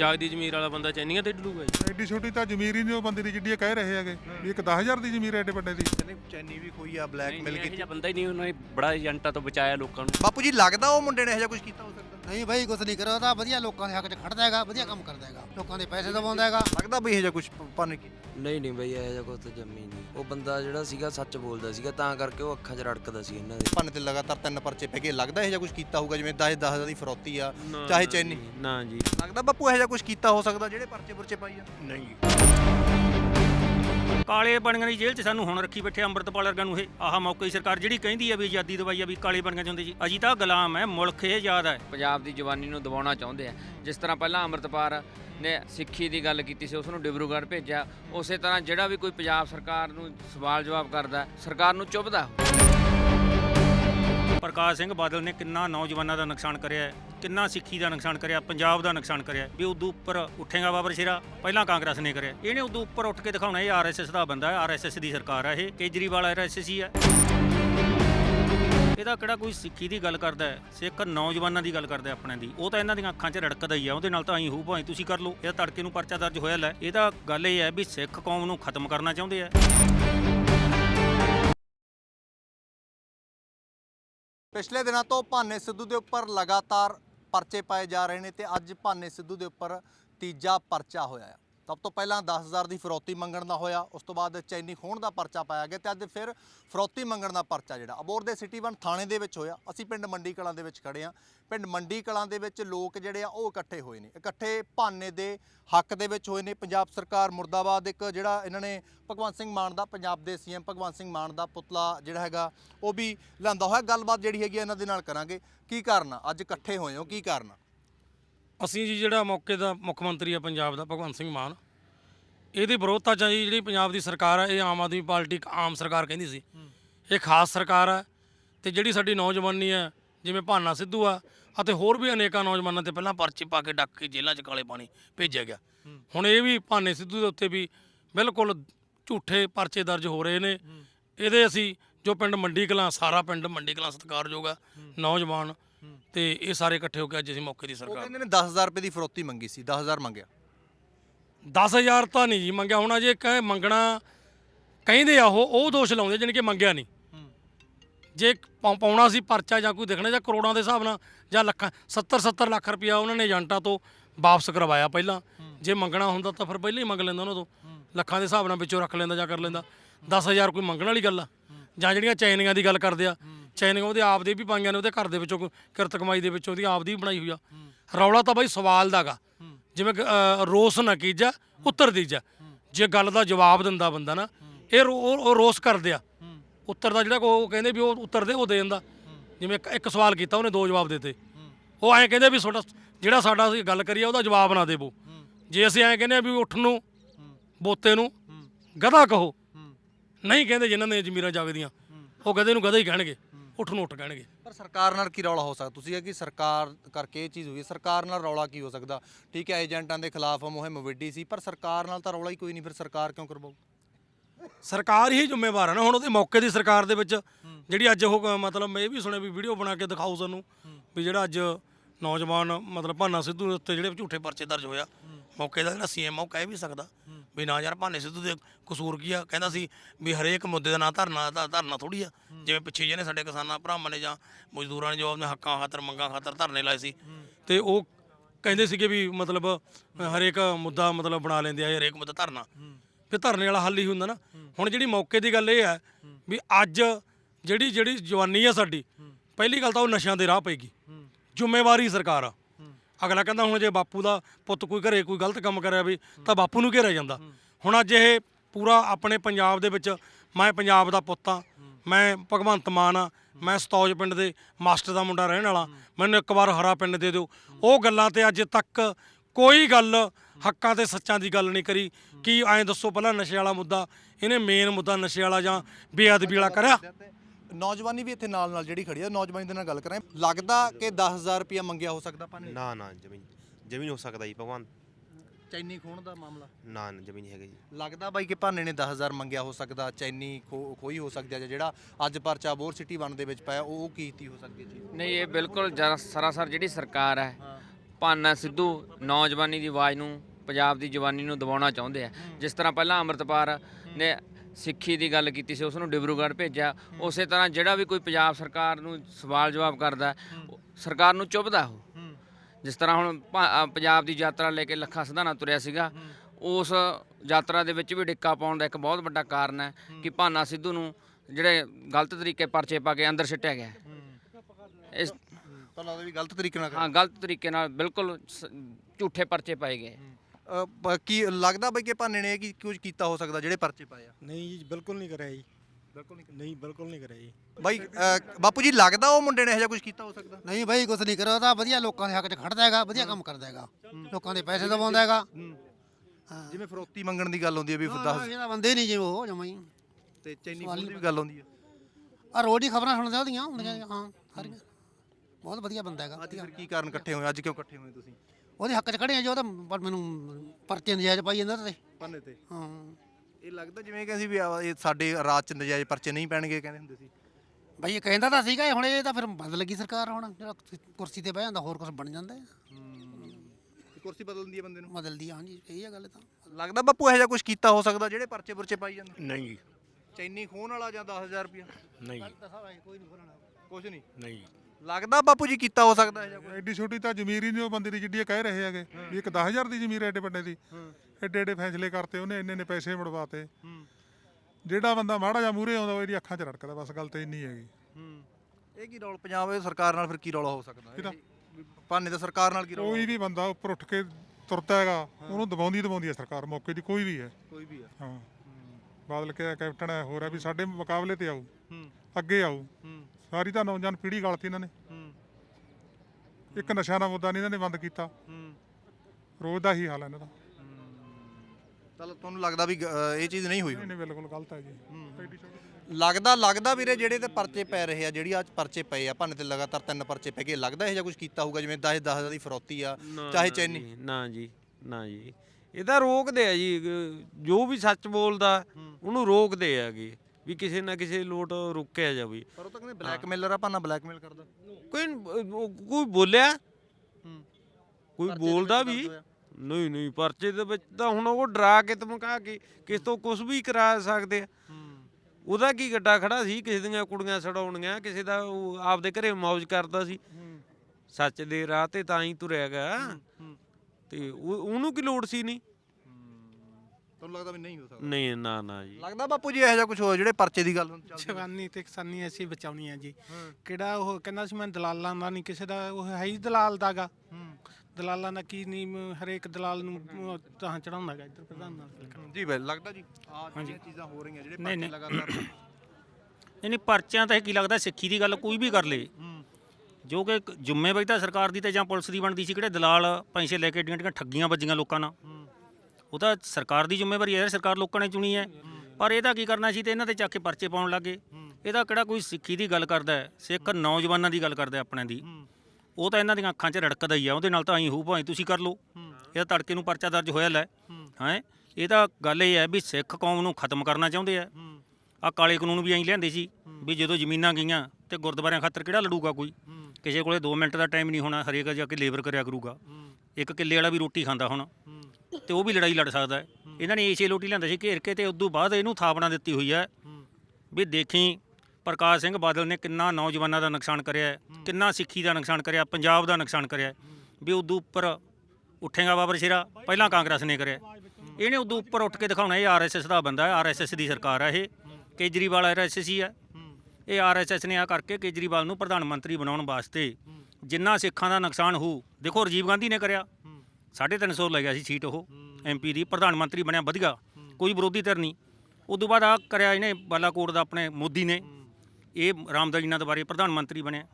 ਜਾਗਦੀ ਜ਼ਮੀਰ ਵਾਲਾ ਬੰਦਾ ਚੈਨੀਆਂ ਤੇ ਡਲੂਗਾ ਜੀ। ਐਡੀ ਛੋਟੀ ਤਾਂ ਜ਼ਮੀਰ ਹੀ ਨਹੀਂ ਉਹ ਬੰਦੇ ਦੀ ਜਿੱਡੀ ਇਹ ਕਹਿ ਰਹੇ ਹੈਗੇ ਵੀ ਇੱਕ 10000 ਦੀ ਜ਼ਮੀਰ ਐਡੇ ਵੱਡੇ ਦੀ। ਕਹਿੰਦੇ ਚੈਨੀ ਵੀ ਕੋਈ ਆ ਬਲੈਕ ਮਿਲ ਇਹ ਕੀਤੀ। ਜਿਹਾ ਬੰਦਾ ਹੀ ਨਹੀਂ ਉਹਨੇ ਬੜਾ ਏਜੰਟਾਂ ਤੋਂ ਬਚਾਇਆ ਲੋਕਾਂ ਨੂੰ। ਬਾਪੂ ਜੀ ਲੱਗਦਾ ਉਹ ਮੁੰਡੇ ਨੇ ਇਹੋ ਜਿਹਾ ਕੁਝ ਕੀਤਾ ਹੋ ਸਕਦਾ। ਨਹੀਂ ਭਾਈ ਕੁਛ ਨਹੀਂ ਕਰਦਾ ਉਹਦਾ ਵਧੀਆ ਲੋਕਾਂ ਦੇ ਹੱਕ 'ਚ ਖੜਦਾ ਹੈਗਾ ਵਧੀਆ ਕੰਮ ਕਰਦਾ ਹੈਗਾ। ਲੋਕਾਂ ਦੇ ਪੈਸੇ ਦਵਾਉਂਦਾ ਹੈਗਾ। ਲੱਗਦਾ ਵੀ ਇਹੋ ਜਿਹਾ ਕੁਝ ਪਾਣੇ ਕੀ। ਨਹੀਂ ਨਹੀਂ ਬਈ ਇਹੋ ਜਿਹਾ ਕੁਝ ਤਾਂ ਜੰਮੀ ਨਹੀਂ ਉਹ ਬੰਦਾ ਜਿਹੜਾ ਸੀਗਾ ਸੱਚ ਬੋਲਦਾ ਸੀਗਾ ਤਾਂ ਕਰਕੇ ਉਹ ਅੱਖਾਂ 'ਚ ਰੜਕਦਾ ਸੀ ਇਹਨਾਂ ਦੇ। ਪੰਨ ਤੇ ਲਗਾਤਾਰ ਤਿੰਨ ਪਰਚੇ ਪੈ ਗਏ ਲੱਗਦਾ ਇਹੋ ਜਿਹਾ ਕੁਝ ਕੀਤਾ ਹੋਊਗਾ ਜਿਵੇਂ 10 10000 ਦੀ ਫਰੋਤੀ ਆ ਚਾਹੇ ਚੈਨੀ। ਨਾ ਜੀ। ਲੱਗਦਾ ਬਾਪੂ ਇਹੋ ਜਿਹਾ ਕੁਝ ਕੀਤਾ ਹੋ ਸਕਦਾ ਜਿਹੜੇ ਪਰਚੇ ਪੁਰਚੇ ਪਾਈ ਆ? ਨਹੀਂ। ਕਾਲੇ ਬਣੀਆਂ ਦੀ ਜੇਲ੍ਹ 'ਚ ਸਾਨੂੰ ਹੁਣ ਰੱਖੀ ਬੈਠੇ ਅੰਮ੍ਰਿਤਪਾਲ ਵਰਗਾਂ ਨੂੰ ਇਹ ਆਹ ਮੌਕੇ ਦੀ ਸਰਕਾਰ ਜਿਹੜੀ ਕਹਿੰਦੀ ਆ ਵੀ ਆਜ਼ਾਦੀ ਦਵਾਈ ਆ ਵੀ ਕਾਲੇ ਬਣੀਆਂ ਚਾਹੁੰਦੇ ਜੀ। ਅਜੀ ਤਾਂ ਗੁਲਾਮ ਹੈ, ਮੁਲਕ ਇਹ ਯਾਦ ਹੈ। ਪੰਜਾਬ ਦੀ ਜਵਾਨੀ ਨੂੰ ਦਬਾਉਣਾ ਚਾਹੁੰਦੇ ਆ। ਜਿਸ ਤਰ੍ਹਾਂ ਪਹਿਲਾਂ ਅੰਮ੍ਰਿਤਪਾਲ ਨੇ ਸਿੱਖੀ ਦੀ ਗੱਲ ਕੀਤੀ ਸੀ ਉਸ ਨੂੰ ਡਿਬਰੂਗੜ੍ਹ ਭੇਜਿਆ। ਉਸੇ ਤਰ੍ਹਾਂ ਜਿਹੜਾ ਵੀ ਕੋਈ ਪੰਜਾਬ ਸਰਕਾਰ ਨੂੰ ਸਵਾਲ ਜਵਾਬ ਕਰਦਾ, ਸਰਕਾਰ ਨੂੰ ਚੁੱਭਦਾ। ਪ੍ਰਕਾਸ਼ ਸਿੰਘ ਬਾਦਲ ਨੇ ਕਿੰਨਾ ਨੌਜਵਾਨਾਂ ਦਾ ਨੁਕਸਾਨ ਕਰਿਆ ਹੈ, ਕਿੰਨਾ ਸਿੱਖੀ ਦਾ ਨੁਕਸਾਨ ਕਰਿਆ, ਪੰਜਾਬ ਦਾ ਨੁਕਸਾਨ ਕਰਿਆ, ਵੀ ਉਦੋਂ ਉੱਪਰ ਉੱਠੇਗਾ ਬਾਬਰ ਸ਼ੇਰਾ? ਪਹਿਲਾਂ ਕਾਂਗਰਸ ਨੇ ਕਰਿਆ। ਇਹਨੇ ਉਦੋਂ ਉੱਪਰ ਉੱਠ ਕੇ ਦਿਖਾਉਣਾ, ਇਹ ਆਰਐਸਐਸ ਦਾ ਬੰਦਾ ਹੈ ਆਰਐਸਐਸ ਦੀ ਸਰਕਾਰ ਹੈ ਇਹ, ਕੇਜਰੀਵਾਲ ਆਰਐਸਐਸ ਹੀ ਹੈ। ਇਹਦਾ ਕਿਹੜਾ ਕੋਈ ਸਿੱਖੀ ਦੀ ਗੱਲ ਕਰਦਾ ਹੈ? ਸਿੱਖ ਨੌਜਵਾਨਾਂ ਦੀ ਗੱਲ ਕਰਦਾ ਹੈ ਆਪਣੇ ਦੀ। ਉਹ ਤਾਂ ਇਹਨਾਂ ਦੀਆਂ ਅੱਖਾਂ 'ਚ ਰੜਕਦਾ ਹੀ ਆ ਉਹਦੇ ਨਾਲ ਤਾਂ ਐਂ ਹੂ ਭਾਵੇਂ ਤੁਸੀਂ ਕਰ ਲਓ। ਇਹਦਾ ਤੜਕੇ ਨੂੰ ਪਰਚਾ ਦਰਜ ਹੋਇਆ ਲੈ। ਇਹਦਾ ਗੱਲ ਇਹ ਹੈ ਵੀ ਸਿੱਖ ਕੌਮ ਨੂੰ ਖਤਮ ਕਰਨਾ ਚਾਹੁੰਦੇ ਆ। ਪਿਛਲੇ ਦਿਨਾਂ ਤੋਂ ਭਾਨੇ ਸਿੱਧੂ ਦੇ ਉੱਪਰ ਲਗਾਤਾਰ ਪਰਚੇ ਪਾਏ ਜਾ ਰਹੇ ਨੇ ਤੇ ਅੱਜ ਭਾਨੇ ਸਿੱਧੂ ਦੇ ਉੱਪਰ ਤੀਜਾ ਪਰਚਾ ਹੋਇਆ ਹੈ ਸਭ ਤੋਂ ਪਹਿਲਾਂ 10000 ਦੀ ਫਰੋਤੀ ਮੰਗਣ ਦਾ ਹੋਇਆ, ਉਸ ਤੋਂ ਬਾਅਦ ਚੈਨੀ ਖੋਣ ਦਾ ਪਰਚਾ ਪਾਇਆ ਗਿਆ ਤੇ ਅੱਜ ਫਿਰ ਫਰੋਤੀ ਮੰਗਣ ਦਾ ਪਰਚਾ ਜਿਹੜਾ ਅਬੋਰ ਦੇ ਸਿਟੀ ਵਨ ਥਾਣੇ ਦੇ ਵਿੱਚ ਹੋਇਆ। ਅਸੀਂ ਪਿੰਡ ਮੰਡੀ ਕਲਾਂ ਦੇ ਵਿੱਚ ਖੜੇ ਆ ਪਿੰਡ ਮੰਡੀ ਕਲਾਂ ਦੇ ਵਿੱਚ ਲੋਕ ਜਿਹੜੇ ਆ, ਉਹ ਇਕੱਠੇ ਹੋਏ ਨੇ। ਇਕੱਠੇ ਭਾਨੇ ਦੇ ਹੱਕ ਦੇ ਵਿੱਚ ਹੋਏ ਨੇ। ਪੰਜਾਬ ਸਰਕਾਰ ਮੁਰਦਾਬਾਦ ਇੱਕ ਜਿਹੜਾ ਇਹਨਾਂ ਨੇ ਭਗਵੰਤ ਸਿੰਘ ਮਾਨ ਦਾ, ਪੰਜਾਬ ਦੇ ਸੀਐਮ ਭਗਵੰਤ ਸਿੰਘ ਮਾਨ ਦਾ ਪੁਤਲਾ ਜਿਹੜਾ ਹੈਗਾ, ਉਹ ਵੀ ਲਿਆਂਦਾ ਹੋਇਆ। ਗੱਲਬਾਤ ਜਿਹੜੀ ਹੈਗੀ ਆ, ਇਹਨਾਂ ਦੇ ਨਾਲ ਕਰਾਂਗੇ। ਕੀ ਕਾਰਨ ਅੱਜ ਇਕੱਠੇ ਹੋਏ ਹੋ, ਕੀ ਕਾਰਨ ਅਸੀਂ ਜੀ ਜਿਹੜਾ ਮੌਕੇ ਦਾ ਮੁੱਖ ਮੰਤਰੀ ਆ ਪੰਜਾਬ ਦਾ, ਭਗਵੰਤ ਸਿੰਘ ਮਾਨ, ਇਹਦੀ ਵਿਰੋਧਤਾ ਚ ਆ ਜੀ ਜਿਹੜੀ ਪੰਜਾਬ ਦੀ ਸਰਕਾਰ ਆ, ਇਹ ਆਮ ਆਦਮੀ ਪਾਰਟੀ ਇੱਕ ਆਮ ਸਰਕਾਰ ਕਹਿੰਦੀ ਸੀ। ਇਹ ਖਾਸ ਸਰਕਾਰ ਆ ਤੇ ਜਿਹੜੀ ਸਾਡੀ ਨੌਜਵਾਨੀ ਆ, ਜਿਵੇਂ ਭਾਨਾ ਸਿੱਧੂ ਆ ਅਤੇ ਹੋਰ ਵੀ ਅਨੇਕਾਂ ਨੌਜਵਾਨਾਂ ਤੇ ਪਹਿਲਾਂ ਪਰਚੇ ਪਾ ਕੇ ਡੱਕ ਕੇ ਜੇਲ੍ਹਾਂ 'ਚ ਕਾਲੇ ਪਾਣੀ ਭੇਜਿਆ ਗਿਆ। ਹੁਣ ਇਹ ਵੀ ਭਾਨੇ ਸਿੱਧੂ ਦੇ ਉੱਤੇ ਵੀ ਬਿਲਕੁਲ ਝੂਠੇ ਪਰਚੇ ਦਰਜ ਹੋ ਰਹੇ ਨੇ। ਇਹਦੇ ਅਸੀਂ ਜੋ ਪਿੰਡ ਮੰਡੀ ਕਲਾਂ, ਸਾਰਾ ਪਿੰਡ ਮੰਡੀ ਕਲਾਂ ਸਤਿਕਾਰਯੋਗ ਆ, ਨੌਜਵਾਨ ਤੇ ਇਹ ਸਾਰੇ ਇਕੱਠੇ ਹੋ ਕੇ ਅੱਜ ਅਸੀਂ ਮੌਕੇ ਦੀ ਉਹ ਸਰਕਾਰ ਕਹਿੰਦੇ ਨੇ 10000 ਰੁਪਏ ਦੀ ਫਰੌਤੀ ਮੰਗੀ ਸੀ 10000 ਮੰਗਿਆ। 10000 ਤਾਂ ਨਹੀਂ ਜੀ ਮੰਗਿਆ ਹੋਣਾ ਜੇ ਕਹੇ ਮੰਗਣਾ ਕਹਿੰਦੇ ਆ ਉਹ ਉਹ ਦੋਸ਼ ਲਾਉਂਦੇ ਜਾਣੀ ਕਿ ਮੰਗਿਆ ਨਹੀਂ। ਜੇ ਪਾਉਣਾ ਸੀ ਪਰਚਾ ਜਾਂ ਕੋਈ ਦੇਖਣਾ ਜਾਂ ਕਰੋੜਾਂ ਦੇ ਹਿਸਾਬ ਨਾਲ ਜਾਂ ਲੱਖਾਂ 70 70 ਲੱਖ ਰੁਪਇਆ ਉਹਨਾਂ ਨੇ ਏਜੰਟਾਂ ਤੋਂ ਵਾਪਸ ਕਰਵਾਇਆ ਪਹਿਲਾਂ। ਜੇ ਮੰਗਣਾ ਹੁੰਦਾ ਤਾਂ ਫਿਰ ਪਹਿਲਾਂ ਹੀ ਮੰਗ ਲੈਂਦਾ ਉਹਨਾਂ ਤੋਂ। ਲੱਖਾਂ ਦੇ ਹਿਸਾਬ ਨਾਲ ਵਿੱਚੋਂ ਰੱਖ ਲੈਂਦਾ ਜਾਂ ਕਰ ਲੈਂਦਾ। 10000 ਕੋਈ ਮੰਗਣ ਵਾਲੀ ਗੱਲ ਆ। ਜਾਂ ਜਿਹੜੀਆਂ ਚੈਨੀਆਂ ਦੀ ਗੱਲ ਕਰਦੇ ਆ। ਚੈਨੀਆਂ ਉਹਦੇ ਆਪ ਦੇ ਵੀ ਪਾਈਆਂ ਨੇ, ਉਹਦੇ ਘਰ ਦੇ ਵਿੱਚੋਂ ਕਿਰਤ ਕਮਾਈ ਦੇ ਵਿੱਚ ਉਹਦੀ ਆਪ ਦੀ ਬਣਾਈ ਹੋਈ ਆ। ਰੌਲਾ ਤਾਂ ਬਾਈ ਸਵਾਲ ਦਾਗਾ ਜਿਵੇਂ ਰੋਸ ਨਾ ਕੀਜਾ, ਉੱਤਰ ਦੀਜਾ। ਜੇ ਗੱਲ ਦਾ ਜਵਾਬ ਦਿੰਦਾ ਬੰਦਾ ਨਾ, ਇਹ ਉਹ ਰੋਸ ਕਰਦੇ ਆ। ਉੱਤਰ ਦਾ ਜਿਹੜਾ ਉਹ ਕਹਿੰਦੇ ਵੀ ਉਹ ਉੱਤਰ ਦੇ, ਉਹ ਦੇ ਦਿੰਦਾ। ਜਿਵੇਂ ਇੱਕ- ਸਵਾਲ ਕੀਤਾ ਉਹਨੇ ਦੋ ਜਵਾਬ ਦਿੱਤੇ। ਉਹ ਐਂ ਕਹਿੰਦੇ ਵੀ ਤੁਹਾਡਾ, ਜਿਹੜਾ ਸਾਡਾ ਅਸੀਂ ਗੱਲ ਕਰੀਏ, ਉਹਦਾ ਜਵਾਬ ਨਾ ਦੇਵੋ। ਜੇ ਅਸੀਂ ਐਂ ਕਹਿੰਦੇ ਆ ਵੀ ਉੱਠ ਨੂੰ, ਬੋਤੇ ਨੂੰ, ਗਧਾ ਕਹੋ। ਨਹੀਂ ਕਹਿੰਦੇ ਜਿਨ੍ਹਾਂ ਨੇ ਜ਼ਮੀਰਾਂ ਜਾਗਦੀਆਂ। ਉਹ ਗਧੇ ਨੂੰ ਗਧਾ ਹੀ ਕਹਿਣਗੇ। ਉੱਠ ਨੂੰ ਉੱਠ ਕਹਿਣਗੇ। ਪਰ ਸਰਕਾਰ ਨਾਲ ਕੀ ਰੌਲਾ ਹੋ ਸਕਦਾ? ਤੁਸੀਂ ਇਹ ਕਿ ਸਰਕਾਰ ਕਰਕੇ ਇਹ ਚੀਜ਼ ਹੋਈ ਹੈ। ਸਰਕਾਰ ਨਾਲ ਰੌਲਾ ਕੀ ਹੋ ਸਕਦਾ? ਠੀਕ ਹੈ ਏਜੰਟਾਂ ਦੇ ਖਿਲਾਫ ਮੁਹਿੰਮ ਵਿੱਢੀ ਸੀ ਪਰ ਸਰਕਾਰ ਨਾਲ ਤਾਂ ਰੌਲਾ ਹੀ ਕੋਈ ਨਹੀਂ। ਫਿਰ ਸਰਕਾਰ ਕਿਉਂ ਕਰਵਾਉ ਸਰਕਾਰ ਹੀ ਜ਼ਿੰਮੇਵਾਰ ਹੈ ਨਾ ਹੁਣ ਉਹਦੇ ਮੌਕੇ ਦੀ ਸਰਕਾਰ ਦੇ ਵਿੱਚ। ਜਿਹੜੀ ਅੱਜ ਉਹ ਮਤਲਬ ਮੈਂ ਇਹ ਵੀ ਸੁਣਿਆ ਵੀ ਵੀਡੀਓ ਬਣਾ ਕੇ ਦਿਖਾਓ ਸਾਨੂੰ। ਵੀ ਜਿਹੜਾ ਅੱਜ ਨੌਜਵਾਨ ਮਤਲਬ ਭਾਨਾ ਸਿੱਧੂ ਦੇ ਉੱਤੇ ਜਿਹੜੇ ਝੂਠੇ ਪਰਚੇ ਦਰਜ ਹੋਇਆ ਮੌਕੇ ਦਾ ਜਿਹੜਾ ਸੀਐਮ ਉਹ ਕਹਿ ਵੀ ਸਕਦਾ। ਵੀ ਨਾ ਯਾਰ ਭਾਨੇ ਸਿੱਧੂ ਦੇ ਕਸੂਰ ਕੀ ਆ? ਕਹਿੰਦਾ ਸੀ ਵੀ ਹਰੇਕ ਮੁੱਦੇ ਦਾ ਨਾਂ ਧਰਨਾ ਦਾ ਧਰਨਾ ਥੋੜੀ ਆ। ਜਿਵੇਂ ਪਿੱਛੇ ਜਿਹਨੇ ਸਾਡੇ ਕਿਸਾਨਾਂ ਭਰਾਵਾਂ ਨੇ ਜਾਂ ਮਜ਼ਦੂਰਾਂ ਨੇ ਜੋ ਆਪਣੇ ਹੱਕਾਂ ਖਾਤਰ ਮੰਗਾਂ ਖਾਤਰ ਧਰਨੇ ਲਾਏ ਸੀ। ਤੇ ਉਹ ਕਹਿੰਦੇ ਸੀਗੇ ਵੀ ਮਤਲਬ ਹਰੇਕ ਮੁੱਦਾ ਮਤਲਬ ਬਣਾ ਲੈਂਦੇ ਆ ਹਰੇਕ ਮੁੱਦਾ ਧਰਨਾ। ਫਿਰ ਧਰਨੇ ਵਾਲਾ ਹੱਲ ਹੀ ਹੁੰਦਾ ਨਾ। ਹੁਣ ਜਿਹੜੀ ਮੌਕੇ ਦੀ ਗੱਲ ਇਹ ਹੈ ਵੀ ਅੱਜ ਜਿਹੜੀ ਜਿਹੜੀ ਜਵਾਨੀ ਆ ਸਾਡੀ, ਪਹਿਲੀ ਗੱਲ ਤਾਂ ਉਹ ਨਸ਼ਿਆਂ ਦੇ ਰਾਹ ਪਏਗੀ। ਜ਼ਿੰਮੇਵਾਰੀ ਸਰਕਾਰ ਆ। ਅਗਲਾ ਕਹਿੰਦਾ ਹੁਣ ਜੇ ਬਾਪੂ ਦਾ ਪੁੱਤ ਕੋਈ ਘਰੇ ਕੋਈ ਗਲਤ ਕੰਮ ਕਰਿਆ ਵੀ, ਤਾਂ ਬਾਪੂ ਨੂੰ ਘੇਰਿਆ ਜਾਂਦਾ। ਹੁਣ ਅੱਜ ਇਹ ਪੂਰਾ ਆਪਣੇ ਪੰਜਾਬ ਦੇ ਵਿੱਚ ਮੈਂ ਪੰਜਾਬ ਦਾ ਪੁੱਤ ਆ ਮੈਂ ਭਗਵੰਤ ਮਾਨ ਆ ਮੈਂ ਸਤੌਜ ਪਿੰਡ ਦੇ ਮਾਸਟਰ ਦਾ ਮੁੰਡਾ ਰਹਿਣ ਵਾਲਾ, ਮੈਨੂੰ ਇੱਕ ਵਾਰ ਹਰਾ ਪਿੰਡ ਦੇ ਦਿਓ। ਉਹ ਗੱਲਾਂ ਤੇ ਅੱਜ ਤੱਕ ਕੋਈ ਗੱਲ ਹੱਕਾਂ ਤੇ ਸੱਚਾਂ ਦੀ ਗੱਲ ਨਹੀਂ ਕਰੀ। ਕੀ ਐਂ ਦੱਸੋ ਪਹਿਲਾਂ ਨਸ਼ੇ ਵਾਲਾ ਮੁੱਦਾ, ਇਹਨੇ ਮੇਨ ਮੁੱਦਾ ਨਸ਼ੇ ਵਾਲਾ ਜਾਂ ਬੇਅਦਬੀ ਵਾਲਾ ਕਰਿਆ? ਨੌਜਵਾਨੀ ਵੀ ਇੱਥੇ ਨਾਲ ਨਾਲ ਜਿਹੜੀ ਖੜੀ ਹੈ ਨੌਜਵਾਨੀ ਦੇ ਨਾਲ ਗੱਲ ਕਰਾਂ ਲੱਗਦਾ ਕਿ 10000 ਰੁਪਏ ਮੰਗਿਆ ਹੋ ਸਕਦਾ ਪਾਣੀ ਨਾ? ਨਾ ਜਮੀਨ ਜਮੀਨ ਹੋ ਸਕਦਾ ਜੀ ਭਗਵਾਨ। ਚੈਨੀ ਖੋਣ ਦਾ ਮਾਮਲਾ? ਨਾ ਨਾ ਜਮੀਨ ਹੈਗਾ ਜੀ। ਲੱਗਦਾ ਬਾਈ ਕਿ ਭਾਨੇ ਨੇ 10000 ਮੰਗਿਆ ਹੋ ਸਕਦਾ ਚੈਨੀ ਖੋਈ ਹੋ ਸਕਦੀ ਹੈ ਜਾਂ ਜਿਹੜਾ ਅੱਜ ਪਰਚਾ ਬੋਰ ਸਿਟੀ ਵਨ ਦੇ ਵਿੱਚ ਪਾਇਆ ਉਹ ਉਹ ਕੀਤੀ ਹੋ ਸਕਦੀ ਚੀਜ਼ ਨਹੀਂ ਇਹ ਬਿਲਕੁਲ ਜਰਾ- ਸਰਾਸਰ ਜਿਹੜੀ ਸਰਕਾਰ ਹੈ। ਭਾਨਾ ਸਿੱਧੂ ਨੌਜਵਾਨੀ ਦੀ ਆਵਾਜ਼ ਨੂੰ ਪੰਜਾਬ ਦੀ ਜਵਾਨੀ ਨੂੰ ਦਬਾਉਣਾ ਚਾਹੁੰਦੇ ਆ। ਜਿਸ ਤਰ੍ਹਾਂ ਪਹਿਲਾਂ ਅੰਮ੍ਰਿਤਪਾਲ ਨੇ ਸਿੱਖੀ ਦੀ ਗੱਲ ਕੀਤੀ ਸੀ ਉਸ ਨੂੰ ਡਿਬਰੂਗੜ੍ਹ ਭੇਜਿਆ। ਉਸੇ ਤਰ੍ਹਾਂ ਜਿਹੜਾ ਵੀ ਕੋਈ ਪੰਜਾਬ ਸਰਕਾਰ ਨੂੰ ਸਵਾਲ ਜਵਾਬ ਕਰਦਾ ਸਰਕਾਰ ਨੂੰ ਚੁੱਭਦਾ ਉਹ। ਜਿਸ ਤਰ੍ਹਾਂ ਹੁਣ ਭਾ- ਅ, ਪੰਜਾਬ ਦੀ ਯਾਤਰਾ ਲੈ ਕੇ ਲੱਖਾ ਸਿਧਾਣਾ ਤੁਰਿਆ ਸੀਗਾ ਉਸ ਯਾਤਰਾ ਦੇ ਵਿੱਚ ਵੀ ਡਿੱਕਾ ਪਾਉਣ ਦਾ ਇੱਕ ਬਹੁਤ ਵੱਡਾ ਕਾਰਨ ਹੈ ਕਿ ਭਾਨਾ ਸਿੱਧੂ ਨੂੰ ਜਿਹੜੇ ਗਲਤ ਤਰੀਕੇ ਪਰਚੇ ਪਾ ਕੇ ਅੰਦਰ ਸਿੱਟਿਆ ਗਿਆ। ਹੈ। ਇਸ ਤੁਹਾਨੂੰ ਲੱਗਦਾ ਵੀ ਗਲਤ ਤਰੀਕੇ ਨਾਲ ਹਾਂ ਗਲਤ ਤਰੀਕੇ ਨਾਲ ਬਿਲਕੁਲ ਸ- ਝੂਠੇ ਪਰਚੇ ਪਾਏ ਗਏ। ਅ, ਪ- ਕੀ ਲੱਗਦਾ ਬਈ ਕਿ ਭਾਨੇ ਨੇ ਕੀ ਕੁਝ ਕੀਤਾ ਹੋ ਸਕਦਾ ਜਿਹੜੇ ਪਰਚੇ ਪਾਏ ਆ? ਨਹੀਂ ਜੀ ਬਿਲਕੁਲ ਨਹੀਂ ਕਰਿਆ ਜੀ। ਬਿਲਕੁਲ ਨਹੀਂ ਨਹੀਂ ਬਿਲਕੁਲ ਨਹੀਂ ਕਰਿਆ ਜੀ। ਬਾਈ ਅ, ਬਾਪੂ ਜੀ ਲੱਗਦਾ ਉਹ ਮੁੰਡੇ ਨੇ ਇਹੋ ਜਿਹਾ ਕੁਝ ਕੀਤਾ ਹੋ ਸਕਦਾ? ਨਹੀਂ ਬਾਈ ਕੁਛ ਨਹੀਂ ਕਰਦਾ ਤਾਂ ਵਧੀਆ ਲੋਕਾਂ ਦੇ ਹੱਕ 'ਚ ਖੜਦਾ ਹੈਗਾ ਵਧੀਆ ਕੰਮ ਕਰਦਾ ਹੈਗਾ। ਲੋਕਾਂ ਦੇ ਪੈਸੇ ਦਵਾਉਂਦਾ ਹੈਗਾ। ਹਾਂ। ਜਿਵੇਂ ਫਰੋਤੀ ਮੰਗਣ ਦੀ ਗੱਲ ਹੁੰਦੀ ਹੈ ਵੀ 10 ਇਹਦਾ ਬੰਦੇ ਨਹੀਂ ਜਿਵੇਂ ਉਹ ਜਮਾਈ ਤੇ ਚੈਨੀ ਫੋਨ ਦੀ ਵੀ ਗੱਲ ਹੁੰਦੀ ਹੈ। ਆ ਰੋਜ਼ ਹੀ ਖਬਰਾਂ ਸੁਣਦੇ ਉਹਦੀਆਂ ਹੁੰਦੀਆਂ ਹਾਂ ਸਾਰੀਆਂ। ਬਹੁਤ ਵਧੀਆ ਬੰਦਾ ਹੈਗਾ ਅੱਜ ਫਿਰ ਕੀ ਕਾਰਨ ਇਕੱਠੇ ਹੋਏ ਅੱਜ ਕਿਉਂ ਇਕੱਠੇ ਹੋਏ ਤੁਸੀਂ? ਉਹਦੇ ਹੱਕ 'ਚ ਖੜੇ ਆ ਜੋ ਤਾਂ ਪਰ ਮੈਨੂੰ ਪਰਚੇ ਨਜਾਇਜ਼ ਪਾਈ ਜਾਂਦਾ ਤੇ। ਭਾਨੇ ਤੇ। ਹਾਂ। ਇਹ ਲੱਗਦਾ ਜਿਵੇਂ ਕਿ ਅਸੀਂ ਵੀ ਆ- ਇਹ ਸਾਡੇ ਰਾਜ ਚ ਨਜਾਇਜ਼ ਪਰਚੇ ਨਹੀਂ ਪੈਣਗੇ ਕਹਿੰਦੇ ਹੁੰਦੇ ਸੀ। ਬਈ ਇਹ ਕਹਿੰਦਾ ਤਾਂ ਸੀਗਾ ਇਹ ਹੁਣ ਇਹ ਤਾਂ ਫਿਰ ਬਦਲ ਗਈ ਸਰਕਾਰ ਹੁਣ ਜਿਹੜਾ ਕੁਰਸੀ ਤੇ ਬਹਿ ਜਾਂਦਾ ਹੋਰ ਕੁਝ ਬਣ ਜਾਂਦਾ ਹੈ। ਕੁਰਸੀ ਬਦਲ ਦਿੰਦੀ ਹੈ ਬੰਦੇ ਨੂੰ। ਬਦਲਦੀ ਆ ਹਾਂਜੀ ਇਹ ਆ ਗੱਲ ਤਾਂ। ਲੱਗਦਾ ਬਾਪੂ ਇਹੋ ਜਿਹਾ ਕੁਝ ਕੀਤਾ ਹੋ ਸਕਦਾ ਜਿਹੜੇ ਪਰਚੇ ਪੁਰਚੇ ਪਾਈ ਜਾਂਦੇ। ਨਹੀਂ ਜੀ। ਚੈਨੀ ਖੋਣ ਵਾਲਾ ਜਾਂ 10000 ਰੁਪਇਆ? ਨਹੀਂ। ਕੁਝ ਨਹੀਂ ਨਹੀਂ। ਲੱਗਦਾ ਬਾਪੂ ਜੀ ਕੀਤਾ ਹੋ ਸਕਦਾ ਇਹੋ ਜਿਹਾ ਕੁਝ ਐਡੀ ਛੋਟੀ ਤਾਂ ਜ਼ਮੀਰ ਹੀ ਨਹੀਂ ਉਹ ਬੰਦੇ ਦੀ ਜਿੱਡੀ ਇਹ ਕਹਿ ਰਹੇ ਹੈਗੇ ਵੀ ਇੱਕ 10000 ਦੀ ਜ਼ਮੀਰ ਐਡੇ ਵੱਡੇ ਦੀ। ਐਡੇ ਐਡੇ ਫੈਸਲੇ ਕਰਤੇ ਉਹਨੇ ਇੰਨੇ ਨੇ ਪੈਸੇ ਮੜਵਾਤੇ। ਜਿਹੜਾ ਬੰਦਾ ਮਾੜਾ ਜਾਂ ਮੂਰੇ ਆਉਂਦਾ ਉਹ ਇਹਦੀ ਅੱਖਾਂ 'ਚ ਰੜਕਦਾ ਬਸ ਗੱਲ ਤੇ ਇੰਨੀ ਹੈਗੀ। ਇਹ ਕੀ ਰੌਲ ਪੰਜਾਬ ਇਹ ਸਰਕਾਰ ਨਾਲ ਫਿਰ ਕੀ ਰੌਲਾ ਹੋ ਸਕਦਾ? ਭਾਨੇ ਤਾਂ ਸਰਕਾਰ ਨਾਲ ਕੀ ਰੌਲਾ ਕੋਈ ਵੀ ਬੰਦਾ ਉੱਪਰ ਉੱਠ ਕੇ ਤੁਰਦਾ ਹੈਗਾ ਉਹਨੂੰ ਦਬਾਉਂਦੀ ਦਬਾਉਂਦੀ ਹੈ ਸਰਕਾਰ ਮੌਕੇ ਦੀ ਕੋਈ ਵੀ ਹੈ। ਕੋਈ ਵੀ ਹੈ। ਹਾਂ। ਬਾਦਲ ਕੇ ਕੈਪਟਨ ਹੈ ਹੋਰ ਹੈ ਵੀ ਸਾਡੇ ਮੁਕਾਬਲੇ ਤੇ ਆਊ। ਹੂੰ। ਅੱਗੇ ਆਊ। ਹੂੰ। ਸਾਰੀ ਤਾਂ ਨੌਜਵਾਨ ਪੀੜ੍ਹੀ ਗਲਤੀ ਇਹਨਾਂ ਨੇ। ਹੂੰ ਇੱਕ ਨਸ਼ਾ ਦਾ ਮੁੱਦਾ ਨਹੀਂ ਇਹਨਾਂ ਨੇ ਬੰਦ ਕੀਤਾ। ਹੂੰ ਰੋਜ਼ ਦਾ ਹੀ ਹਾਲ ਹੈ ਇਹਨਾਂ ਦਾ। ਚਲੋ ਤੁਹਾਨੂੰ ਲੱਗਦਾ ਵੀ ਅ, ਇਹ ਚੀਜ਼ ਨਹੀਂ ਹੋਈ। ਨਹੀਂ ਨਹੀਂ ਬਿਲਕੁਲ ਗਲਤ ਹੈ ਜੀ। ਐਡੀ ਛੋਟੀ ਲੱਗਦਾ ਲੱਗਦਾ ਵੀਰੇ ਜਿਹੜੇ ਤੇ ਪਰਚੇ ਪੈ ਰਹੇ ਆ ਜਿਹੜੀ ਅੱਜ ਪਰਚੇ ਪਏ ਆ ਭਾਨੇ ਤੇ ਲਗਾਤਾਰ ਤਿੰਨ ਪਰਚੇ ਪੈ ਗਏ ਲੱਗਦਾ ਇਹ ਜਿਹਾ ਕੁਝ ਕੀਤਾ ਹੋਊਗਾ ਜਿਵੇਂ 10 10 ਦੀ ਫਰੌਤੀ ਆ ਚਾਹੇ ਚੈਨੀ। ਨਾ ਜੀ ਨਾ ਜੀ। ਇਹ ਤਾਂ ਰੋਕਦੇ ਆ ਜੀ ਅਹ ਜੋ ਵੀ ਸੱਚ ਬੋਲਦਾ ਉਹਨੂੰ ਰੋਕਦੇ ਆਗੇ ਵੀ ਕਿਸੇ ਨਾ ਕਿਸੇ ਲੋਟ ਰੋਕਿਆ ਜਾਵੇ। ਪਰ ਉਹ ਤਾਂ ਕਹਿੰਦੇ ਬਲੈਕਮੇਲਰ ਆ ਭਾਨਾ ਬਲੈਕਮੇਲ ਕਰਦਾ। ਕੋਈ ਕੋਈ ਬੋਲਿਆ? ਹੂੰ। ਕੋਈ ਬੋਲਦਾ ਵੀ। ਨਹੀਂ ਨਹੀਂ ਪਰਚੇ ਦੇ ਵਿੱਚ ਤਾਂ ਹੁਣ ਉਹ ਡਰਾ ਕੇ ਧਮਕਾ ਕੇ ਕਿਸ ਤੋਂ ਕੁਝ ਵੀ ਕਰਾ ਸਕਦੇ ਆ। ਉਹਦਾ ਕੀ ਗੱਡਾ ਖੜਾ ਸੀ? ਕਿਸੇ ਦੀਆਂ ਕੁੜੀਆਂ ਛਡਾਉਣੀਆਂ ਕਿਸੇ ਦਾ ਉਹ ਆਪਦੇ ਘਰੇ ਮौज ਕਰਦਾ ਸੀ। ਸੱਚ ਦੇ ਰਾਹ ਤੇ ਤਾਂ ਹੀ ਤੁਰਿਆ ਗਿਆ ਤੇ ਉਹ- ਉਹਨੂੰ ਕੀ ਲੋੜ ਸੀ ਨਹੀਂ ਤੁਹਾਨੂੰ ਲੱਗਦਾ ਵੀ ਨਹੀਂ ਹੋ ਸਕਦਾ? ਨਹੀਂ ਨਾ ਨਾ ਜੀ। ਲੱਗਦਾ ਬਾਪੂ ਜੀ ਇਹੋ ਜਿਹਾ ਕੁਝ ਹੋਇਆ ਜਿਹੜੇ ਪਰਚੇ ਦੀ ਗੱਲ ਹੁਣ ਚੱਲਦੀ ਹੈ? ਜਵਾਨੀ ਤੇ ਕਿਸਾਨੀ ਅਸੀਂ ਬਚਾਉਣੀ ਆ ਜੀ। ਕਿਹੜਾ ਉਹ ਕਹਿੰਦਾ ਸੀ ਮੈਂ ਦਲਾਲਾਂ ਦਾ ਨਹੀਂ ਕਿਸੇ ਦਾ ਉਹ ਹੈ ਹੀ ਦਲਾਲ ਦਾਗਾ। ਦਲਾਲਾਂ ਦਾ ਕੀ ਨੀਮ ਹਰੇਕ ਦਲਾਲ ਨੂੰ ਤਾਂ ਚੜਾਉਂਦਾਗਾ ਇੱਧਰ ਪ੍ਰਧਾਨ ਨਾਲ। ਜੀ ਬਈ ਲੱਗਦਾ ਜੀ। ਆ ਜਿਹੜੀਆਂ ਚੀਜ਼ਾਂ ਹੋ ਰਹੀਆਂ ਜਿਹੜੇ ਨਹੀਂ, ਪਰਚੇ ਨਹੀਂ। ਲਗਾਤਾਰ ਨਹੀਂ ਨਹੀਂ ਪਰਚਿਆਂ ਤਾਂ ਇਹ ਕੀ ਲੱਗਦਾ ਸਿੱਖੀ ਦੀ ਗੱਲ ਕੋਈ ਵੀ ਕਰ ਲੇ। ਜੋ ਕਿ ਜ਼ਿੰਮੇਵਾਰੀ ਤਾਂ ਸਰਕਾਰ ਦੀ ਤੇ ਜਾਂ ਪੁਲਿਸ ਦੀ ਬਣਦੀ ਸੀ ਕਿਹੜੇ ਦਲਾਲ ਪੈਸੇ ਲੈ ਕੇ ਡੀਆਂ ਡੀਆਂ ਠੱਗੀਆਂ ਵੱਜੀਆਂ ਲੋਕਾਂ ਨਾਲ। ਉਹ ਤਾਂ ਸਰਕਾਰ ਦੀ ਜ਼ਿੰਮੇਵਾਰੀ ਹੈ ਸਰਕਾਰ ਲੋਕਾਂ ਨੇ ਚੁਣੀ ਹੈ। ਪਰ ਇਹਦਾ ਕੀ ਕਰਨਾ ਸੀ ਤੇ ਇਹਨਾਂ ਤੇ ਚੱਕ ਕੇ ਪਰਚੇ ਪਾਉਣ ਲੱਗੇ ਇਹਦਾ ਕਿਹੜਾ ਕੋਈ ਸਿੱਖੀ ਦੀ ਗੱਲ ਕਰਦਾ ਹੈ ਸਿੱਖ ਨੌਜਵਾਨਾਂ ਦੀ ਗੱਲ ਕਰਦਾ ਆਪਣੇ ਦੀ। ਉਹ ਤਾਂ ਇਹਨਾਂ ਦੀਆਂ ਅੱਖਾਂ 'ਚ ਰੜਕਦਾ ਹੀ ਆ ਉਹਦੇ ਨਾਲ ਤਾਂ ਐਂ ਹੋਊ ਭਾਵੇਂ ਤੁਸੀਂ ਕਰ ਲਓ। ਇਹ ਤੜਕੇ ਨੂੰ ਪਰਚਾ ਦਰਜ ਹੋਇਆ ਲੈ। ਹੈ। ਇਹ ਤਾਂ ਗੱਲ ਇਹ ਹੈ ਵੀ ਸਿੱਖ ਕੌਮ ਨੂੰ ਖਤਮ ਕਰਨਾ ਚਾਹੁੰਦੇ ਆ। ਆ ਕਾਲੇ ਕਾਨੂੰਨ ਵੀ ਐਂ ਲਿਆਂਦੇ ਸੀ ਵੀ ਜਦੋਂ ਜ਼ਮੀਨਾਂ ਗਈਆਂ ਤੇ ਗੁਰਦੁਆਰਿਆਂ ਖਾਤਰ ਕਿਹੜਾ ਲੜੂਗਾ ਕੋਈ? ਕਿਸੇ ਕੋਲੇ 2 ਮਿੰਟ ਦਾ ਟਾਈਮ ਨਹੀਂ ਹੋਣਾ ਹਰੇਕ ਜਾ ਕੇ ਲੇਬਰ ਕਰਿਆ ਕਰੂਗਾ। ਇੱਕ ਕਿੱਲੇ ਵਾਲਾ ਵੀ ਰੋਟੀ ਖਾਂਦਾ ਹੁਣ ਤੇ ਉਹ ਵੀ ਲੜਾਈ ਲੜ ਸਕਦਾ ਹੈ। ਇਹਨਾਂ ਨੇ ਏਸ਼ੇ ਲੋਟੀ ਲਿਆਂਦਾ ਸੀ ਘੇਰ ਕੇ ਤੇ ਉਦੋਂ ਬਾਅਦ ਇਹਨੂੰ ਥਾਪਣਾ ਦਿੱਤੀ ਹੋਈ ਹੈ। ਵੀ ਦੇਖੀ ਪ੍ਰਕਾਸ਼ ਸਿੰਘ ਬਾਦਲ ਨੇ ਕਿੰਨਾ ਨੌਜਵਾਨਾਂ ਦਾ ਨੁਕਸਾਨ ਕਰਿਆ ਕਿੰਨਾ ਸਿੱਖੀ ਦਾ ਨੁਕਸਾਨ ਕਰਿਆ ਪੰਜਾਬ ਦਾ ਨੁਕਸਾਨ ਕਰਿਆ ਵੀ ਉਦੋਂ ਉੱਪਰ ਉੱਠੇਗਾ ਬਾਬਰ ਸ਼ੇਰਾ ਪਹਿਲਾਂ ਕਾਂਗਰਸ ਨੇ ਕਰਿਆ ਇਹਨੇ ਉਦੋਂ ਉੱਪਰ ਉੱਠ ਕੇ ਦਿਖਾਉਣਾ ਇਹ ਆਰਐਸਐਸ ਦਾ ਬੰਦਾ ਹੈ ਆਰਐਸਐਸ ਦੀ ਸਰਕਾਰ ਹੈ ਇਹ। ਕੇਜਰੀਵਾਲ ਆਰਐਸਐਸ ਹੀ ਹੈ। ਇਹ ਆਰਐਸਐਸ ਨੇ ਆ ਕਰਕੇ ਕੇਜਰੀਵਾਲ ਨੂੰ ਪ੍ਰਧਾਨ ਮੰਤਰੀ ਬਣਾਉਣ ਵਾਸਤੇ ਜਿੰਨਾ ਸਿੱਖਾਂ ਦਾ ਨੁਕਸਾਨ ਹੋ ਦੇਖੋ ਰਾਜੀਵ ਗਾਂਧੀ ਨੇ ਕਰਿਆ। 350 ਲੈ ਗਿਆ ਸੀ ਸੀਟ ਉਹ ਐਮਪੀ ਦੀ ਪ੍ਰਧਾਨ ਮੰਤਰੀ ਬਣਿਆ ਵਧੀਆ ਕੋਈ ਵਿਰੋਧੀ ਧਿਰ ਨਹੀਂ। ਉਦੋਂ ਬਾਅਦ ਆ ਕਰਿਆ ਇਹਨੇ ਬਾਲਾਕੋਟ ਦਾ ਆਪਣੇ ਮੋਦੀ ਨੇ। ਇਹ ਰਾਮਦਾਸ ਜੀ ਨਾਲ ਦੁਬਾਰੇ ਪ੍ਰਧਾਨ ਮੰਤਰੀ ਬਣਿਆ।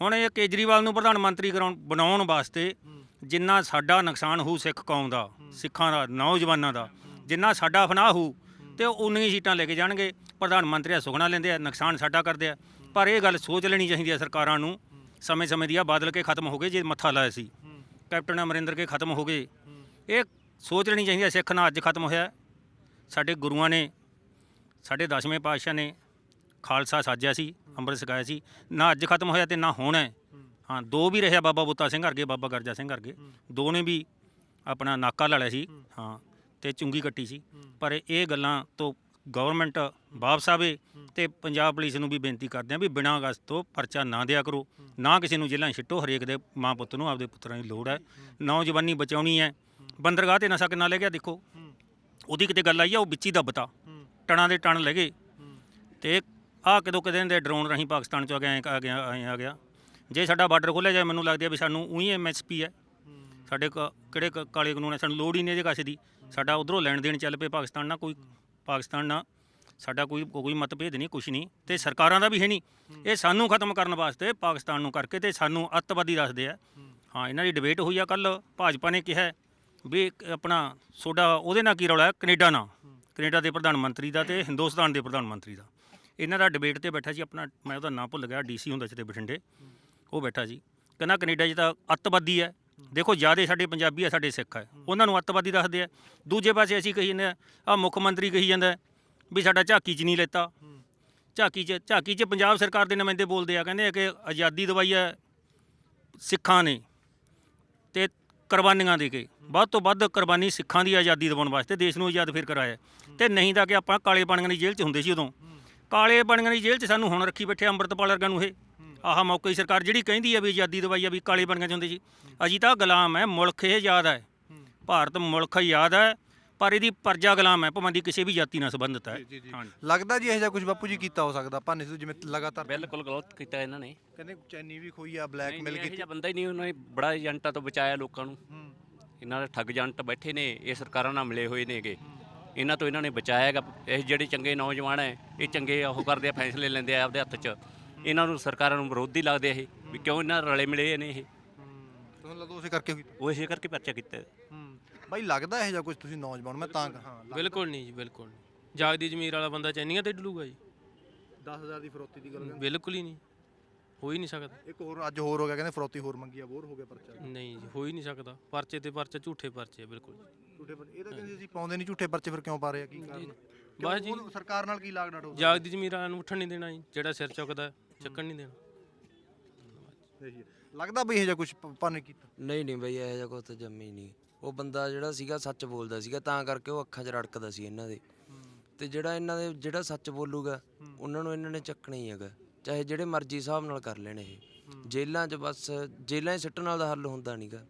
ਹੁਣ ਇਹ ਕੇਜਰੀਵਾਲ ਨੂੰ ਪ੍ਰਧਾਨ ਮੰਤਰੀ ਕਰਾਉਣ ਬਣਾਉਣ ਵਾਸਤੇ ਜਿੰਨਾ ਸਾਡਾ ਨੁਕਸਾਨ ਹੋਊ ਸਿੱਖ ਕੌਮ ਦਾ ਸਿੱਖਾਂ ਦਾ ਨੌਜਵਾਨਾਂ ਦਾ ਜਿੰਨਾ ਸਾਡਾ ਫਨਾਹ ਹੋਊ ਤੇ ਉਹ ਉਨੀਆਂ ਸੀਟਾਂ ਲੈ ਕੇ ਜਾਣਗੇ। ਪ੍ਰਧਾਨ ਮੰਤਰੀ ਆ ਸੁਖਣਾ ਲੈਂਦੇ ਆ, ਨੁਕਸਾਨ ਸਾਡਾ ਕਰਦੇ ਆ। ਪਰ ਇਹ ਗੱਲ ਸੋਚ ਲੈਣੀ ਚਾਹੀਦੀ ਹੈ ਸਰਕਾਰਾਂ ਨੂੰ। ਸਮੇਂ ਸਮੇਂ ਦੀ ਆ ਬਾਦਲ ਕੇ ਖਤਮ ਹੋ ਗਏ ਜੇ ਮੱਥਾ ਲਾਇਆ ਸੀ। ਕੈਪਟਨ ਅਮਰਿੰਦਰ ਕੇ ਖਤਮ ਹੋ ਗਏ। ਇਹ ਸੋਚ ਲੈਣੀ ਚਾਹੀਦੀ ਹੈ ਸਿੱਖ ਨਾ ਅੱਜ ਖਤਮ ਹੋਇਆ। ਸਾਡੇ ਗੁਰੂਆਂ ਨੇ, ਸਾਡੇ ਦਸਵੇਂ ਪਾਤਸ਼ਾਹ ਨੇ ਖਾਲਸਾ ਸਾਜਿਆ ਸੀ, ਅੰਮ੍ਰਿਤ ਛਕਾਇਆ ਸੀ। ਨਾ ਅੱਜ ਖਤਮ ਹੋਇਆ ਤੇ ਨਾ ਹੋਣਾ ਹਾਂ। ਦੋ ਵੀ ਰਿਹਾ ਬਾਬਾ ਬੁੱਤਾ ਸਿੰਘ ਵਰਗੇ, ਬਾਬਾ ਗਰਜਾ ਸਿੰਘ ਵਰਗੇ। ਦੋ ਨੇ ਵੀ ਆਪਣਾ ਨਾਕਾ ਲਾ ਲਿਆ ਸੀ। ਹਾਂ ਤੇ ਚੁੰਗੀ ਕੱਟੀ ਸੀ। ਪਰ ਇਹ ਗੱਲਾਂ ਤੋਂ ਗਵਰਨਮੈਂਟ ਵਾਪਸ ਆਵੇ ਤੇ ਪੰਜਾਬ ਪੁਲਿਸ ਨੂੰ ਵੀ ਬੇਨਤੀ ਕਰਦੇ ਆ ਵੀ ਬਿਨਾਂ ਅਗਸਤ ਤੋਂ ਪਰਚਾ ਨਾ ਦਿਆ ਕਰੋ। ਨਾ ਕਿਸੇ ਨੂੰ ਜੇਲ੍ਹਾਂ ਸਿੱਟੋ ਹਰੇਕ ਦੇ ਮਾਂ ਪੁੱਤ ਨੂੰ ਆਪਦੇ ਪੁੱਤਰਾਂ ਦੀ ਲੋੜ ਹੈ। ਨੌਜਵਾਨੀ ਬਚਾਉਣੀ ਹੈ। ਬੰਦਰਗਾਹ ਤੇ ਨਸ਼ਾ ਕਿੰਨਾ ਲੈ ਗਿਆ ਦੇਖੋ। ਉਹਦੀ ਕਿਤੇ ਗੱਲ ਆਈ ਆ ਉਹ ਵਿੱਚ ਦੱਬਤਾ। ਟਣਾ ਦੇ ਟਣ ਲੈ ਗਏ। ਤੇ ਆਹ ਕਦੋਂ ਕਦੇ ਦੇ ਡਰੋਨ ਰਾਹੀਂ ਪਾਕਿਸਤਾਨ ਚੋਂ ਆ ਗਿਆ ਆ ਗਿਆ ਐਂ ਆ ਗਿਆ। ਜੇ ਸਾਡਾ ਬਾਰਡਰ ਖੋਲ੍ਹਿਆ ਜਾਏ ਮੈਨੂੰ ਲੱਗਦੀ ਵੀ ਸਾਨੂੰ ਉਹੀ ਐਮਐਸਪੀ ਹੈ। ਸਾਡੇ ਕਿਹੜੇ ਕਾਲੇ ਕਾਨੂੰਨ ਹੈ ਸਾਨੂੰ ਲੋੜ ਹੀ ਨਹੀਂ ਇਹਦੇ ਕਾਸੇ ਦੀ। ਸਾਡਾ ਉਧਰੋਂ ਲੈਣ ਦੇਣ ਚੱਲ ਪਏ ਪਾਕਿਸਤਾਨ ਨਾਲ ਕੋਈ ਪਾਕਿਸਤਾਨ ਨਾਲ ਸਾਡਾ ਕੋਈ ਕੋਈ ਮਤਭੇਦ ਨਹੀਂ ਕੁਛ ਨਹੀਂ। ਤੇ ਸਰਕਾਰਾਂ ਦਾ ਵੀ ਹੈ ਨਹੀਂ। ਇਹ ਸਾਨੂੰ ਖਤਮ ਕਰਨ ਵਾਸਤੇ ਪਾਕਿਸਤਾਨ ਨੂੰ ਕਰਕੇ ਤੇ ਸਾਨੂੰ ਅੱਤਵਾਦੀ ਦੱਸਦੇ ਆ। ਹਾਂ। ਇਹਨਾਂ ਦੀ ਡਿਬੇਟ ਹੋਈ ਆ ਕੱਲ ਭਾਜਪਾ ਨੇ ਕਿਹਾ ਵੀ ਆਪਣਾ ਸੋਡਾ ਉਹਦੇ ਨਾਲ ਕੀ ਰੌਲਾ ਹੈ? ਕੈਨੇਡਾ ਨਾਲ। ਕੈਨੇਡਾ ਦੇ ਪ੍ਰਧਾਨ ਮੰਤਰੀ ਦਾ ਤੇ ਹਿੰਦੁਸਤਾਨ ਦੇ ਪ੍ਰਧਾਨ ਮੰਤਰੀ ਦਾ। ਇਹਨਾਂ ਦਾ ਡਿਬੇਟ ਤੇ ਬੈਠਾ ਸੀ ਆਪਣਾ ਮੈਂ ਉਹਦਾ ਨਾਂ ਭੁੱਲ ਗਿਆ ਡੀਸੀ ਹੁੰਦਾ ਸੀ ਤੇ ਬਠਿੰਡੇ ਉਹ ਬੈਠਾ ਸੀ ਕਹਿੰਦਾ ਕੈਨੇਡਾ 'ਚ ਤਾਂ ਅੱਤਵਾਦੀ ਹੈ। ਦੇਖੋ ਜਿਆਦੇ ਸਾਡੇ ਪੰਜਾਬੀ ਆ ਸਾਡੇ ਸਿੱਖ ਹੈ। ਉਹਨਾਂ ਨੂੰ ਅੱਤਵਾਦੀ ਦੱਸਦੇ ਆ। ਦੂਜੇ ਪਾਸੇ ਅਸੀਂ ਕਹੀ ਜਾਂਦੇ ਆ ਆਹ ਮੁੱਖ ਮੰਤਰੀ ਕਹੀ ਜਾਂਦਾ ਵੀ ਸਾਡਾ ਝਾਕੀ 'ਚ ਨਹੀਂ ਲੈਤਾ। ਝਾਕੀ 'ਚ ਝਾਕੀ 'ਚ ਪੰਜਾਬ ਸਰਕਾਰ ਦੇ ਨੁਮਾਇੰਦੇ ਬੋਲਦੇ ਆ ਕਹਿੰਦੇ ਆ ਕਿ ਆਜ਼ਾਦੀ ਦਵਾਈ ਹੈ ਸਿੱਖਾਂ ਨੇ ਤੇ ਕੁਰਬਾਨੀਆਂ ਦੇ ਕੇ। ਵੱਧ ਤੋਂ ਵੱਧ ਕੁਰਬਾਨੀ ਸਿੱਖਾਂ ਦੀ ਆਜ਼ਾਦੀ ਦਿਵਾਉਣ ਵਾਸਤੇ ਦੇਸ਼ ਨੂੰ ਆਜ਼ਾਦ ਫਿਰ ਕਰਾਇਆ। ਤੇ ਨਹੀਂ ਤਾਂ ਕਿ ਆਪਾਂ ਕਾਲੇ ਪਾਣੀਆਂ ਦੀ ਜੇਲ੍ਹ 'ਚ ਹੁੰਦੇ ਸੀ ਉਦੋਂ। ਕਾਲੇ ਪਾਣੀਆਂ ਦੀ ਜੇਲ੍ਹ 'ਚ ਸਾਨੂੰ ਹੁਣ ਰੱਖੀ ਬੈਠੇ ਅੰਮ੍ਰਿਤਪਾਲ ਵਰਗਾਂ ਨੂੰ ਇਹ। ਆਹ ਮੌਕੇ ਦੀ ਸਰਕਾਰ ਜਿਹੜੀ ਕਹਿੰਦੀ ਆ ਵੀ ਆਜ਼ਾਦੀ ਦਵਾਈ ਆ ਵੀ ਕਾਲੇ ਪਾਣੀਆਂ 'ਚ ਹੁੰਦੇ ਸੀ ਅਜੀ ਤਾਂ ਗੁਲਾਮ ਹੈ ਮੁਲਕ ਇਹ ਆਜ਼ਾਦ ਹੈ। ਭਾਰਤ ਮੁਲਕ ਆਜ਼ਾਦ ਹੈ ਪਰ ਇਹਦੀ ਪਰਜਾ ਗੁਲਾਮ ਹੈ ਭਾਵੇਂ ਦੀ ਕਿਸੇ ਵੀ ਜਾਤੀ ਨਾਲ ਸੰਬੰਧਿਤ ਹੈ। ਹਾਂਜੀ। ਲੱਗਦਾ ਜੀ ਇਹ ਜਿਹਾ ਕੁਝ ਬਾਪੂ ਜੀ ਕੀਤਾ ਹੋ ਸਕਦਾ ਭਾਨੇ ਸਿੱਧੂ ਜਿਵੇਂ ਲਗਾਤਾਰ ਬਿਲਕੁਲ ਗਲਤ ਕੀਤਾ ਇਹਨਾਂ ਨੇ। ਕਹਿੰਦੇ ਚੈਨੀ ਵੀ ਖੋਈ ਆ ਬਲੈਕਮੇਲ ਇਹੋ ਕੀਤੀ ਜਿਹਾ ਬੰਦਾ ਹੀ ਨਹੀਂ ਉਹਨਾਂ ਨੇ ਬੜਾ ਏਜੰਟਾਂ ਤੋਂ ਬਚਾਇਆ ਲੋਕਾਂ ਨੂੰ। ਇਹਨਾਂ ਦੇ ਠੱਗ ਏਜੰਟ ਬੈਠੇ ਨੇ ਇਹ ਸਰਕਾਰਾਂ ਨਾਲ ਮਿਲੇ ਹੋਏ ਨੇਗੇ। ਇਹਨਾਂ ਤੋਂ ਇਹਨਾਂ ਨੇ ਬਚਾਇਆ ਹੈਗਾ ਇਹ ਜਿਹੜੇ ਚੰਗੇ ਨੌਜਵਾਨ ਹੈ ਇਹ ਚੰਗੇ ਉਹ ਕਰਦੇ ਆ ਫੈਸਲੇ ਲੈਂਦੇ ਆ ਆਪਦੇ ਹੱਥ 'ਚ। ਇਹਨਾਂ ਨੂੰ ਸਰਕਾਰਾਂ ਨੂੰ ਵਿਰੋਧੀ ਲੱਗਦੇ ਆ ਇਹ ਵੀ ਕਿਉਂ ਇਹਨਾਂ ਰਲੇ ਮਿਲੇ ਨੇ ਇਹ। ਤੁਹਾਨੂੰ ਲੱਗਦਾ ਉਸੇ ਕਰਕੇ ਹੋਈ? ਉਹ ਇਸੇ ਕਰਕੇ ਪਰਚਾ ਕੀਤਾ। ਹੈ। ਬਾਈ ਲੱਗਦਾ ਇਹ ਜਿਹਾ ਕੁਝ ਤੁਸੀਂ ਨੌਜਵਾਨ ਮੈਂ ਤਾਂ ਹਾਂ ਬਿਲਕੁਲ ਨਹੀਂ ਜੀ ਬਿਲਕੁਲ ਨਹੀਂ। ਜਾਗਦੀ ਜ਼ਮੀਰ ਵਾਲਾ ਬੰਦਾ ਚੈਨੀਆਂ ਤੇ ਡਲੂਗਾ ਜੀ। 10000 ਦੀ ਫਰੋਤੀ ਦੀ ਗੱਲ ਬਿਲਕੁਲ ਹੀ ਨਹੀਂ। ਹੋ ਹੀ ਨਹੀਂ ਸਕਦਾ। ਇੱਕ ਹੋਰ ਅੱਜ ਹੋਰ ਹੋ ਗਿਆ ਕਹਿੰਦੇ ਫਰੋਤੀ ਹੋਰ ਮੰਗੀ ਆ ਹੋਰ ਹੋ ਗਿਆ ਪਰਚਾ। ਨਹੀਂ ਜੀ ਹੋ ਹੀ ਨਹੀਂ ਸਕਦਾ। ਪਰਚੇ ਤੇ ਪਰਚੇ ਝੂਠੇ ਪਰਚੇ ਆ ਬਿਲਕੁਲ ਝੂਠੇ ਪਰ ਇਹ ਤਾਂ ਕਹਿੰਦੇ ਅਸੀਂ ਪਾਉਂਦੇ ਨਹੀਂ ਝੂਠੇ ਪਰਚੇ ਫਿਰ ਕਿਉਂ ਪਾ ਰਹੇ ਆ ਕੀ ਕਾਰਨ? ਬਸ ਜੀ। ਉਹ ਸਰਕਾਰ ਨਾਲ ਕੀ ਲਾਗ ਡਾਟ ਹੋ ਜਾਗਦੀ ਜ਼ਮੀਰ ਵਾਲਿਆਂ ਨੂੰ ਉੱਠਣ ਨਹੀਂ ਦੇਣਾ ਜੀ ਜਿਹੜਾ ਸਿਰ ਚੁੱਕਦਾ। ਚੱਕਣ ਨਹੀਂ ਦੇਣਾ। ਲੱਗਦਾ ਬਈ ਇਹ ਜਿਹਾ ਕੁਝ ਭਾਨੇ ਕੀਤਾ। ਨਹੀਂ ਨਹੀਂ ਬਈ ਇਹੋ ਜਿਹਾ ਕੁਛ ਤਾਂ ਜੰਮੀ ਨਹੀਂ। ਉਹ ਬੰਦਾ ਜਿਹੜਾ ਸੀਗਾ ਸੱਚ ਬੋਲਦਾ ਸੀਗਾ ਤਾਂ ਕਰਕੇ ਉਹ ਅੱਖਾਂ 'ਚ ਰੜਕਦਾ ਸੀ ਇਹਨਾਂ ਦੇ। ਤੇ ਜਿਹੜਾ ਇਹਨਾਂ ਦੇ ਜਿਹੜਾ ਸੱਚ ਬੋਲੂਗਾ ਉਹਨਾਂ ਨੂੰ ਇਹਨਾਂ ਨੇ ਚੱਕਣਾ ਹੀ ਹੈਗਾ। ਚਾਹੇ ਜਿਹੜੇ ਮਰਜ਼ੀ ਹਿਸਾਬ ਨਾਲ ਕਰ ਲੈਣ ਇਹ। ਜੇਲ੍ਹਾਂ 'ਚ ਬਸ ਜੇਲ੍ਹਾਂ 'ਚ ਸਿੱਟਣ ਨਾਲ ਦਾ ਹੱਲ ਹੁੰਦਾ ਨਹੀਂਗਾ।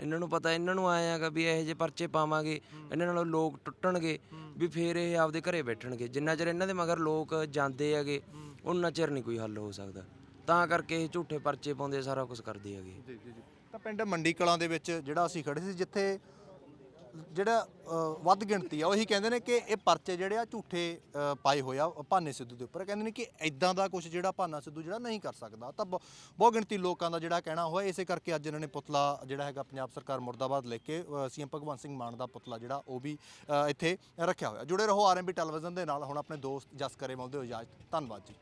ਇਹਨਾਂ ਨੂੰ ਪਤਾ ਇਹਨਾਂ ਨੂੰ ਆਇਆ ਹੈਗਾ ਵੀ ਇਹੋ ਜਿਹੇ ਪਰਚੇ ਪਾਵਾਂਗੇ ਇਹਨਾਂ ਨਾਲੋਂ ਲੋਕ ਟੁੱਟਣਗੇ ਵੀ ਫੇਰ ਇਹ ਆਪਦੇ ਘਰੇ ਬੈਠਣਗੇ। ਜਿੰਨਾ ਚਿਰ ਇਹਨਾਂ ਦੇ ਮਗਰ ਲੋਕ ਜਾਂਦੇ ਹੈਗੇ ਉਹਨਾਂ ਚਿਰ ਨਹੀਂ ਕੋਈ ਹੱਲ ਹੋ ਸਕਦਾ। ਤਾਂ ਕਰਕੇ ਇਹ ਝੂਠੇ ਪਰਚੇ ਪਾਉਂਦੇ ਸਾਰਾ ਕੁਝ ਕਰਦੇ ਹੈਗੇ। ਤਾਂ ਪਿੰਡ ਮੰਡੀ ਕਲਾਂ ਦੇ ਵਿੱਚ ਜਿਹੜਾ ਅਸੀਂ ਖੜੇ ਸੀ, ਜਿੱਥੇ ਜਿਹੜਾ ਵੱਧ ਗਿਣਤੀ ਆ, ਉਹੀ ਕਹਿੰਦੇ ਨੇ ਕਿ ਇਹ ਪਰਚੇ ਜਿਹੜੇ ਆ ਝੂਠੇ ਪਾਏ ਹੋਏ ਆ, ਭਾਨੇ ਸਿੱਧੂ ਦੇ ਉੱਪਰ। ਕਹਿੰਦੇ ਨੇ ਕਿ ਐਦਾਂ ਦਾ ਕੁਝ ਜਿਹੜਾ ਭਾਨਾ ਸਿੱਧੂ ਜਿਹੜਾ ਨਹੀਂ ਕਰ ਸਕਦਾ। ਤਾਂ ਬਹੁ ਬਹੁਤ ਗਿਣਤੀ ਲੋਕਾਂ ਦਾ ਜਿਹੜਾ ਕਹਿਣਾ ਹੋਇਆ, ਇਸੇ ਕਰਕੇ ਅੱਜ ਇਹਨਾਂ ਨੇ ਪੁਤਲਾ ਜਿਹੜਾ ਹੈਗਾ ਪੰਜਾਬ ਸਰਕਾਰ ਮੁਰਦਾਬਾਦ ਲੈ ਕੇ ਸੀਐਮ ਭਗਵੰਤ ਸਿੰਘ ਮਾਨ ਦਾ ਪੁਤਲਾ ਜਿਹੜਾ, ਉਹ ਵੀ ਇੱਥੇ ਰੱਖਿਆ ਹੋਇਆ। ਜੁੜੇ ਰਹੋ ਆਰਐਮਬੀ ਟੈਲੀਵਿਜ਼ਨ ਦੇ ਨਾਲ। ਹੁਣ ਆਪਣੇ ਦੋਸਤ ਜਸ ਕਰੇ ਮਲਦੇ ਹੋ ਇਜਾਜ਼ਤ। ਧੰਨਵਾਦ ਜੀ।